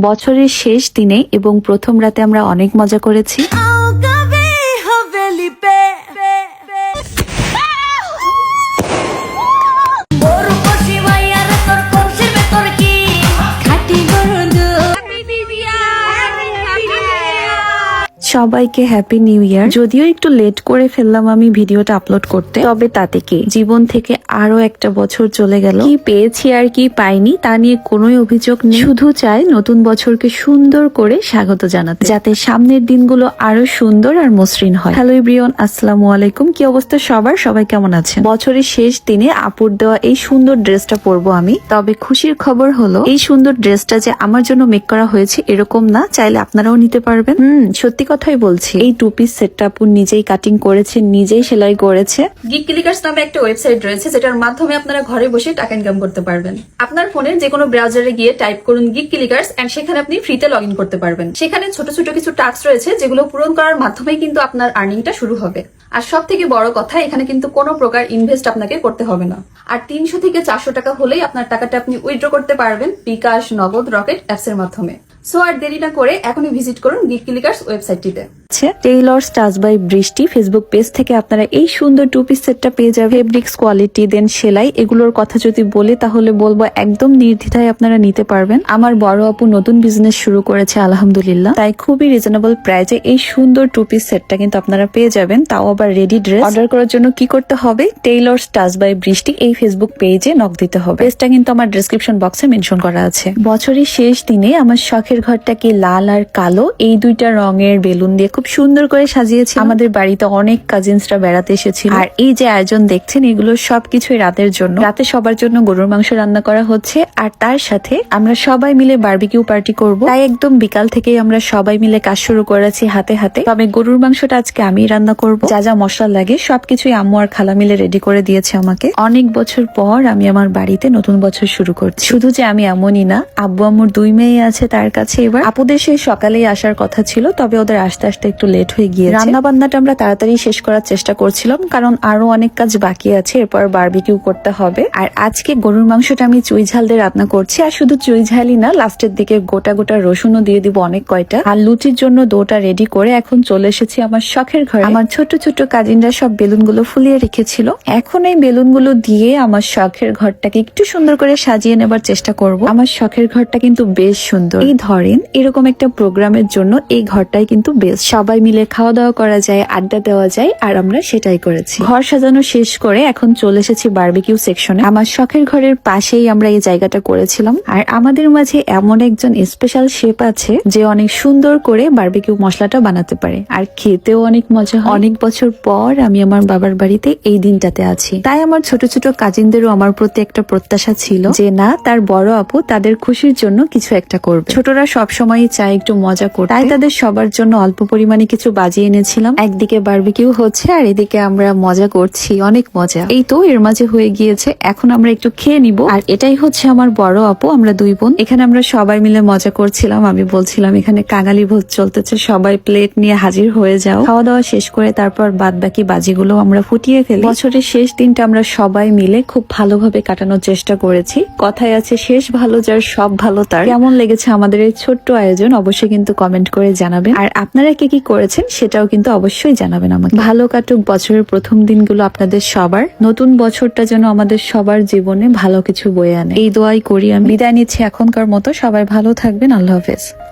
বছরের শেষ দিনে এবং প্রথম রাতে আমরা অনেক মজা করেছি। সবাইকে হ্যাপি নিউ ইয়ার যদিও একটু লেট করে ফেললাম আমি ভিডিওটা আপলোড করতে, তবে তাতে কি? জীবন থেকে আরও একটা বছর চলে গেল। কি পেয়েছি আর কি পাইনি তা নিয়ে কোনোই অভিযোগ নেই। শুধু চাই নতুন বছরকে সুন্দর করে স্বাগত জানাতে, যাতে সামনের দিনগুলো আরও সুন্দর আর মসৃণ হয়। হ্যালো ইব্রিয়ন আসসালামু আলাইকুম। কি অবস্থা সবার? সবাই কেমন আছেন? বছরের শেষ দিনে আপুর দেওয়া এই সুন্দর ড্রেসটা পরবো আমি। তবে খুশির খবর হলো, এই সুন্দর ড্রেসটা যে আমার জন্য মেক করা হয়েছে এরকম না, চাইলে আপনারাও নিতে পারবেন। হুম, সত্যি কথাই বলছি, এই টু পিস সেটটা আপু নিজেই কাটিং করেছে, নিজেই সেলাই করেছে। গিগ ক্লিকার্স নামে একটা ওয়েবসাইট রয়েছে, যেটার মাধ্যমে আপনারা ঘরে বসে টাকা ইনকাম করতে পারবেন। আপনার ফোনে যে কোনো ব্রাউজারে গিয়ে টাইপ করুন গিগ ক্লিকার্স এন্ড সেখানে আপনি ফ্রিতে লগ ইন করতে পারবেন। সেখানে ছোট ছোট কিছু টাস্ক রয়েছে, যেগুলো পূরণ করার মাধ্যমেই কিন্তু আপনার আর্নিংটা শুরু হবে। আর সব থেকে বড় কথা, এখানে কিন্তু কোনো প্রকার ইনভেস্ট আপনাকে করতে হবে না। আর তিনশো থেকে চারশো টাকা হলেই আপনার টাকাটা আপনি উইথড্র করতে পারবেন বিকাশ, নগদ রকেট অ্যাপস এর মাধ্যমে। সো আর দেরি না করে এখনই ভিজিট করুন Geek clickers ওয়েবসাইটটিতে। Tailor stage by Brishti Facebook page থেকে আপনারা এই সুন্দর টু পিস সেটটা পেয়ে যাবেন। ফেব্রিক্স কোয়ালিটি দেন সেলাই, এগুলোর কথা যদি বলি, তাহলে বলব একদম নির্দ্বিধায় আপনারা নিতে পারবেন। আমার বড় আপু নতুন বিজনেস শুরু করেছে, আলহামদুলিল্লাহ। তাই খুবই রিজনেবল প্রাইজে এই সুন্দর টু পিস সেটটা কিন্তু আপনারা পেয়ে যাবেন। তাও আবার রেডি ড্রেস অর্ডার করার জন্য কি করতে হবে? টেইলর স্টাজ বাই বৃষ্টি এই ফেসবুক পেজে নক দিতে হবে। পেজটা কিন্তু আমার ডিসক্রিপশন বক্সে মেনশন করা আছে। বছরের শেষ দিনে আমার শখের ঘরটাকে লাল আর কালো? এই দুইটা রঙের বেলুন দিয়ে খুব সুন্দর করে সাজিয়েছি আমাদের বাড়িতে অনেক কাজিনসরা বেড়াতে এসেছিল। আর এই যে আয়োজন দেখছেন এগুলো সবকিছুই রাতের জন্য। রাতে সবার জন্য গরুর মাংস রান্না করা হচ্ছে। আর তার সাথে আমরা সবাই মিলে বারবিকিউ পার্টি করব। তাই একদম বিকাল থেকেই আমরা সবাই মিলে কাজ শুরু করেছি হাতে হাতে। তবে গরুর মাংসটা আজকে আমি রান্না করব। যা যা মশলা লাগে সবকিছুই আম্মু আর খালা মিলে রেডি করে দিয়েছে আমাকে। অনেক বছর পর আমি আমার বাড়িতে নতুন বছর শুরু করছি। শুধু যে আমি এমনই না আব্বু আম্মুর দুই মেয়ে আছে তার কাছে এবার। আপুদের সেই সকালেই আসার কথা ছিল তবে ওদের আস্তে আসতে একটু লেট হয়ে গিয়ে রান্না বান্নাটা আমরা তাড়াতাড়ি শেষ করার চেষ্টা করছিলাম, কারণ আরও অনেক কাজ বাকি আছে, এরপর বারবিকিউ করতে হবে। আর আজকে গরুর মাংসটা আমি চুই ঝাল দিয়ে রান্না করছি, আর শুধু চুই ঝালই না লাস্টের দিকে গোটা গোটা রসুনও দিয়ে দিব অনেক কয়টা। আর লুচির জন্য ডোটা রেডি করে এখন চলে এসেছি আমার শখের ঘরে। আমার ছোট ছোট কাজিনরা সব বেলুনগুলো ফুলিয়ে রেখেছিল। এখন এই বেলুনগুলো দিয়ে আমার শখের ঘরটাকে একটু সুন্দর করে সাজিয়ে নেবার চেষ্টা করব। আমার শখের ঘরটা কিন্তু বেশ সুন্দর। এই ধরেন, এরকম একটা প্রোগ্রামের জন্য এই ঘরটাই কিন্তু বেশ সবাই মিলে খাওয়া দাওয়া করা যায়, আড্ডা দেওয়া যায়, আর আমরা সেটাই করেছি। ঘর সাজানো শেষ করে এখন চলে এসেছি বার্বিকিউ সেকশনে আমার শখের ঘরের পাশেই আমরা এই জায়গাটা করেছিলাম। আর আমাদের মাঝে এমন একজন স্পেশাল শেফ আছে যে অনেক সুন্দর করে বার্বিকিউ মশলাটা বানাতে পারে। আর খেতেও অনেক মজা হয়। অনেক বছর পর আমি আমার বাবার বাড়িতে এই দিনটাতে আছি। তাই আমার ছোট ছোট কাজিনদেরও আমার প্রতি একটা প্রত্যাশা ছিল যে না, তার বড় আপু তাদের খুশির জন্য কিছু একটা করবে। ছোটরা সব সময় চায় একটু মজা করতে। তাই তাদের সবার জন্য অল্প পরিমাণে কিছু বাজিয়ে এনেছিলাম। একদিকে বারবিকিউ হচ্ছে আর এদিকে আমরা মজা করছি, অনেক মজা। এই তো এর মাঝে হয়ে গিয়েছে, এখন আমরা একটু খেয়ে নিব। আর এটাই হচ্ছে আমার বড় আপু, আমরা দুই বোন। এখানে আমরা সবাই মিলে মজা করছিলাম, আমি বলছিলাম, এখানে কাঙালি ভোজ চলতেছে, সবাই প্লেট নিয়ে হাজির হয়ে যাও। খাওয়া দাওয়া শেষ করে তারপর বাদ বাকি বাজিগুলো আমরা ফুটিয়ে ফেলি। বছরের শেষ দিনটা আমরা সবাই মিলে খুব ভালোভাবে কাটানোর চেষ্টা করেছি। কথায় আছে, শেষ ভালো যার, সব ভালো তার। কেমন লেগেছে আমাদের এই ছোট্ট আয়োজন, অবশ্যই কিন্তু কমেন্ট করে জানাবেন। আর আপনারা কে কি করেছেন সেটাও কিন্তু অবশ্যই জানাবেন আমাকে। ভালো কাটুক বছরের প্রথম দিনগুলো আপনাদের সবার। নতুন বছরটা যেন আমাদের সবার জীবনে ভালো কিছু বয়ে আনে। এই দোয়াই করি আমি। বিদায় নিচ্ছি এখনকার মতো। সবাই ভালো থাকবেন। আল্লাহ হাফেজ।